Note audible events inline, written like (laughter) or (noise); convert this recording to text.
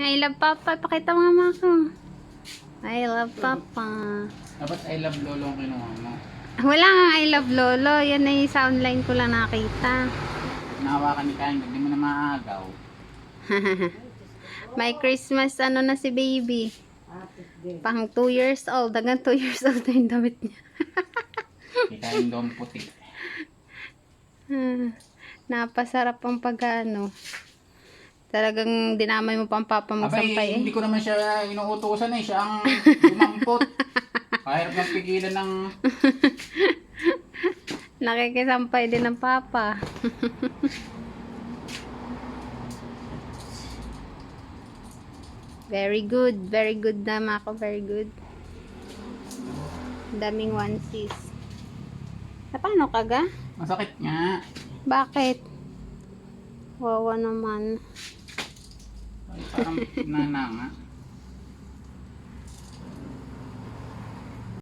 I love Papa. Pakita mo nga mga ko. I love Papa. Dapat I love lolo ang kinuha mo. Wala nga I love Lolo. Yan ay soundline ko lang nakita. Nahawakan ni Kain, hindi mo na maagaw. (laughs) May Christmas ano na si baby. Pang 2 years old. Hanggang 2 years old na yung damit niya. Kay Kain doon puti. Hmm. Napasarap ang pagano. Talagang dinamay mo pang papa mo Abay, sampay eh. hindi ko naman siya inuutosan eh. Siya ang (laughs) gumampot. Kahirap ng pigilan (laughs) ng... Nakikisampay din ng papa. (laughs) very good. Very good na ako. Very good. Daming onesies. Ah, paano ka ga? Masakit nga. Bakit? Wawa naman. ตาหน้าหนังอะ